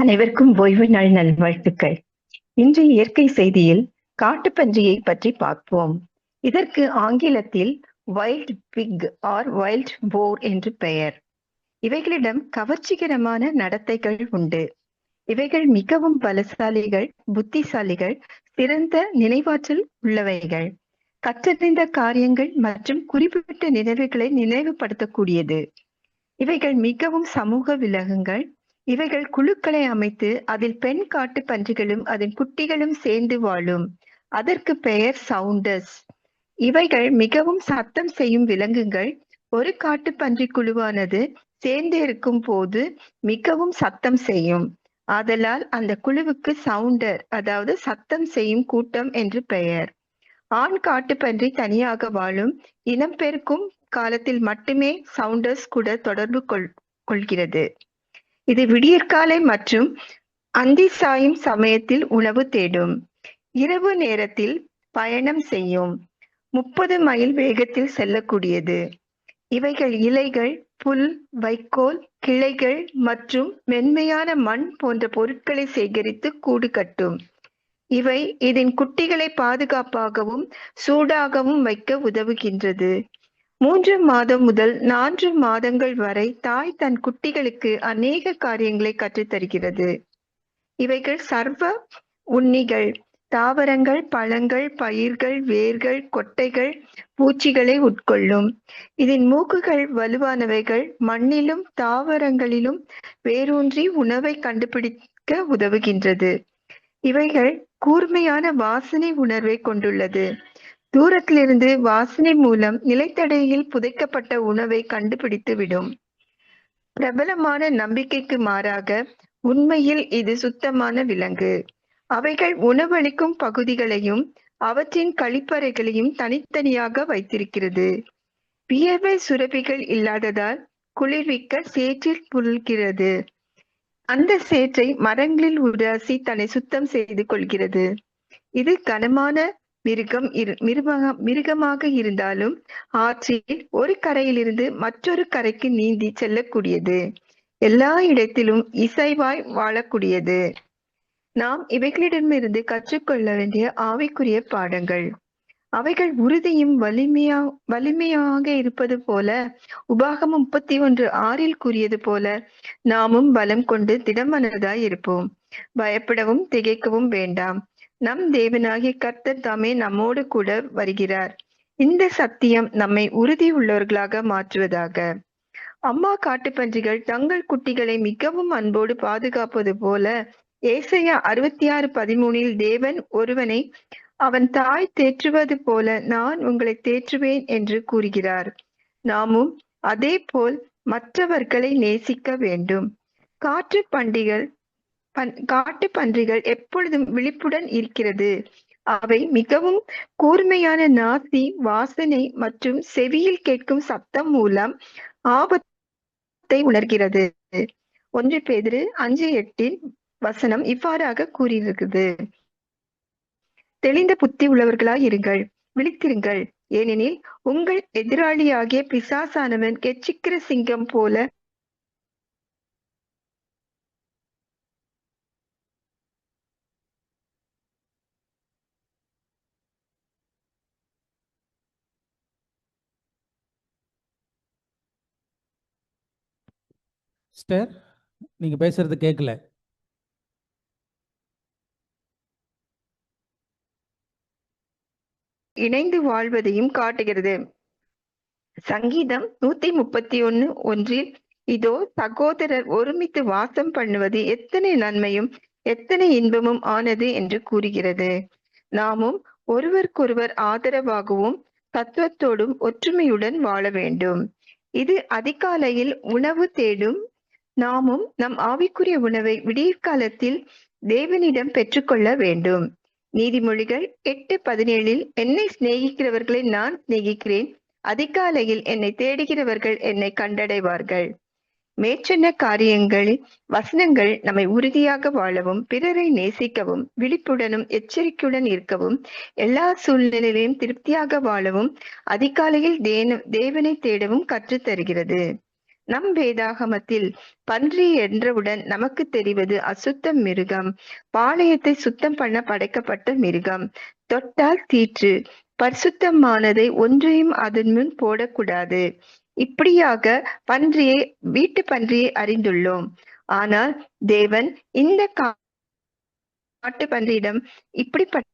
அனைவருக்கும் ஓய்வு நாள் நல்வாழ்த்துக்கள். இன்று இயற்கை செய்தியில் காட்டுப்பன்றியை பற்றி பார்ப்போம். இதற்கு ஆங்கிலத்தில் wild pig or wild boar என்று பெயர். இவைகளிடம் கவர்ச்சிகரமான நடத்தைகள் உண்டு. இவைகள் மிகவும் பலசாலிகள் புத்திசாலிகள் சிறந்த நினைவாற்றல் உள்ளவைகள். கற்றறிந்த காரியங்கள் மற்றும் குறிப்பிட்ட நினைவுகளை நினைவுபடுத்தக்கூடியது. இவைகள் மிகவும் சமூக விலங்குகள் இவைகள் குழுக்களை அமைத்து அதில் பெண் காட்டு பன்றிகளும் அதன் குட்டிகளும் சேர்ந்து வாழும். அதற்கு பெயர் சவுண்டர்ஸ் இவைகள் மிகவும் சத்தம் செய்யும் விலங்குகள். ஒரு காட்டு பன்றி குழுவானது சேர்ந்து இருக்கும் போது மிகவும் சத்தம் செய்யும். ஆதலால் அந்த குழுவுக்கு சவுண்டர் அதாவது சத்தம் செய்யும் கூட்டம் என்று பெயர். ஆண் காட்டுப்பன்றி தனியாக வாழும். இனம் பெருக்கும் காலத்தில் மட்டுமே சவுண்டர்ஸ் கூட தொடர்பு கொள் கொள்கிறது. இது விடியற்காலை மற்றும் அந்தி சாயும் சமயத்தில் உணவு தேடும். இரவு நேரத்தில் பயணம் செய்யும். முப்பது மைல் வேகத்தில் செல்லக்கூடியது. இவைகள் இலைகள் புல் வைக்கோல் கிளைகள் மற்றும் மென்மையான மண் போன்ற பொருட்களை சேகரித்து கூடு கட்டும். இவை இதன் குட்டிகளை பாதுகாப்பாகவும் சூடாகவும் வைக்க உதவுகின்றது. மூன்று மாதம் முதல் நான்கு மாதங்கள் வரை தாய் தன் குட்டிகளுக்கு அநேக காரியங்களை கற்றுத்தருகிறது. இவைகள் சர்வ உண்ணிகள். தாவரங்கள் பழங்கள் பயிர்கள் வேர்கள் கொட்டைகள் பூச்சிகளை உட்கொள்ளும். இதன் மூக்குகள் வலுவானவைகள். மண்ணிலும் தாவரங்களிலும் வேரூன்றி உணவை கண்டுபிடிக்க உதவுகின்றது. இவைகள் கூர்மையான வாசனை உணர்வை கொண்டுள்ளது. தூரத்திலிருந்து வாசனை மூலம் நிலைத்தடையில் புதைக்கப்பட்ட உணவை கண்டுபிடித்து விடும். பிரபலமான நம்பிக்கைக்கு மாறாக உண்மையில் இது சுத்தமான விலங்கு. அவைகள் உணவளிக்கும் பகுதிகளையும் அவற்றின் கழிப்பறைகளையும் தனித்தனியாக வைத்திருக்கிறது. வியர்வை சுரப்பிகள் இல்லாததால் குளிர்விக்க சேற்றில் புல்கிறது அந்த சேற்றை மரங்களில் உராசி தன்னை சுத்தம் செய்து கொள்கிறது. இது கனமான மிருகம் மிருக மிருகமாக இருந்தாலும் ஆற்றில் ஒரு கரையிலிருந்து மற்றொரு கரைக்கு நீந்தி செல்லக்கூடியது. எல்லா இடத்திலும் இசைவாய் வாழக்கூடியது. நாம் இவைகளிடமிருந்து கற்றுக்கொள்ள வேண்டிய ஆவிக்குரிய பாடங்கள். அவைகள் உறுதியும் வலிமையா வலிமையாக இருப்பது போல உபாகமம் முப்பத்தி ஒன்று ஆறில் கூறியது போல நாமும் பலம் கொண்டு திடமனதாய் இருப்போம். பயப்படவும் திகைக்கவும் வேண்டாம். நம் தேவனாகிய கர்த்தர் தாமே நம்மோடு கூட வருகிறார். இந்த சத்தியம் நம்மை உறுதி உள்ளவர்களாக மாற்றுவதாக. அம்மா காட்டுப்பன்றிகள் தங்கள் குட்டிகளை மிகவும் அன்போடு பாதுகாப்பது போல ஏசையா அறுபத்தி ஆறு பதிமூனில் தேவன் ஒருவனை அவன் தாய் தேற்றுவது போல நான் உங்களை தேற்றுவேன் என்று கூறுகிறார். நாமும் அதே போல் மற்றவர்களை நேசிக்க வேண்டும். காற்று பண்டிகள் காட்டு பன்றிகள் எப்பொழுதும் விழிப்புடன் இருக்கிறது. அவை மிகவும் கூர்மையான நாசி வாசனை மற்றும் செவியில் கேட்கும் சத்தம் மூலம் ஆபத்தை உணர்கிறது. ஒன்று பேதிரு அஞ்சு எட்டில் வசனம் இவ்வாறாக கூறியிருக்குது. தெளிந்த புத்தி உள்ளவர்களாய் இருங்கள் விழித்திருங்கள். ஏனெனில் உங்கள் எதிராளியாகிய பிசாசானவன் கெச்சிக்கிற சிங்கம் போல சிஸ்டர் நீங்கள் பேசுறது கேட்கல இணைந்து வாழ்வதையும் காட்டுகிறது. சங்கீதம் நூத்தி முப்பத்தி ஒன்னு ஒன்றில் இதோ சகோதரர் ஒருமித்து வாசம் பண்ணுவது எத்தனை நன்மையும் எத்தனை இன்பமும் ஆனது என்று கூறுகிறது. நாமும் ஒருவருக்கொருவர் ஆதரவாகவும் தத்துவத்தோடும் ஒற்றுமையுடன் வாழ வேண்டும். இது அதிகாலையில் உணவு தேடும் நாமும் நம் ஆவிக்குரிய உணவை விடியற்காலத்தில் தேவனிடம் பெற்றுக்கொள்ள வேண்டும். நீதிமொழிகள் எட்டு பதினேழில் என்னை சிநேகிக்கிறவர்களை நான் சிநேகிக்கிறேன் அதிகாலையில் என்னை தேடுகிறவர்கள் என்னை கண்டடைவார்கள். மேற்சென்ன காரியங்கள் வசனங்கள் நம்மை உறுதியாக வாழவும் பிறரை நேசிக்கவும் விழிப்புடனும் எச்சரிக்கையுடன் இருக்கவும் எல்லா சூழ்நிலையிலும் திருப்தியாக வாழவும் அதிகாலையில் தேவனை தேடவும் கற்றுத் தருகிறது நம் வேதாகமத்தில் பன்றி என்றவுடன் நமக்கு தெரிவது அசுத்த மிருகம். பாளையத்தை சுத்தம் பண்ண படைக்கப்பட்ட மிருகம். தொட்டால் தீற்று. பரிசுத்தமானதை ஒன்றையும் அதன் முன் போடக்கூடாது. இப்படியாக பன்றியை வீட்டு பன்றியை அறிந்துள்ளோம். ஆனால் தேவன் இந்த காட்டு பன்றியிடம் இப்படிப்பட்ட